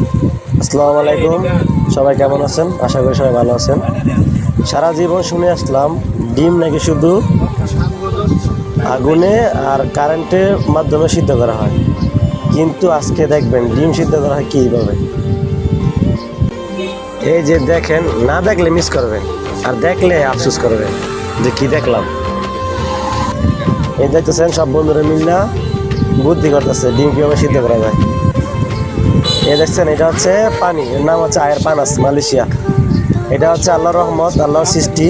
আসসালামু আলাইকুম। সবাই কেমন আছেন? আশা করি সবাই ভালো আছেন। সারা জীবন শুনে আসলাম, ডিম নাকি শুধু আগুনে আর কারেন্টের মাধ্যমে সিদ্ধ করা হয়। কিন্তু আজকে দেখবেন, ডিম সিদ্ধ করা হয় কীভাবে? এই যে দেখেন, না দেখলে মিস করবেন, আর দেখলে আফসোস করবেন যে কি দেখলাম। এই দেখতেছেন, সব বন্ধুরা মিল্লা বুদ্ধি করতেছে, ডিম কীভাবে সিদ্ধ করা যায়। এই দেখছেন এটা হচ্ছে পানি। এর নাম হচ্ছে আয়ের পানাস মালয়েশিয়া। এটা হচ্ছে আল্লাহর রহমত আল্লাহর সৃষ্টি।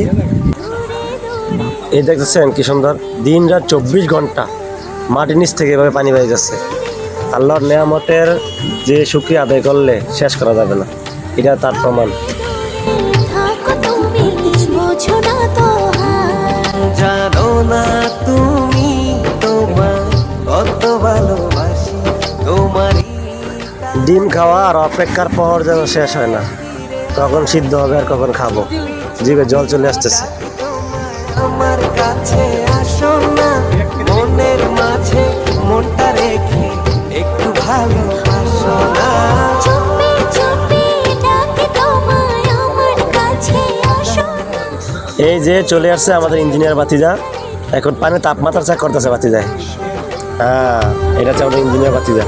এই দেখতেছেন কি সুন্দর দিন রাত চব্বিশ ঘণ্টা মাটির নিচ থেকে এভাবে পানি বেয়ে যাচ্ছে আল্লাহর নেয়ামতের যে শুক্রিয়া আদায় করলে শেষ করা যাবে না। এটা তার প্রমাণ। জানো না তুমি তোমার কত তোমারই ডিম খাওয়া আর অপেক্ষার পর যেন শেষ হয় না। কখন সিদ্ধ হবে আর কখন খাব? জিভে জল চলে আসতেছে। আমার কাছে আসো না মনের মাঝে মনটা রেখে একটু ভালোবাসো না। চুপি চুপি ডাকি তোমায় আমার কাছে আসো না। এই যে চলে আসছে আমাদের ইঞ্জিনিয়ার বাতিজা এখন পানির তাপমাত্রা চেক করতেছে বাতিজায় হ্যাঁ এটা হচ্ছে আমাদের ইঞ্জিনিয়ার বাতিজা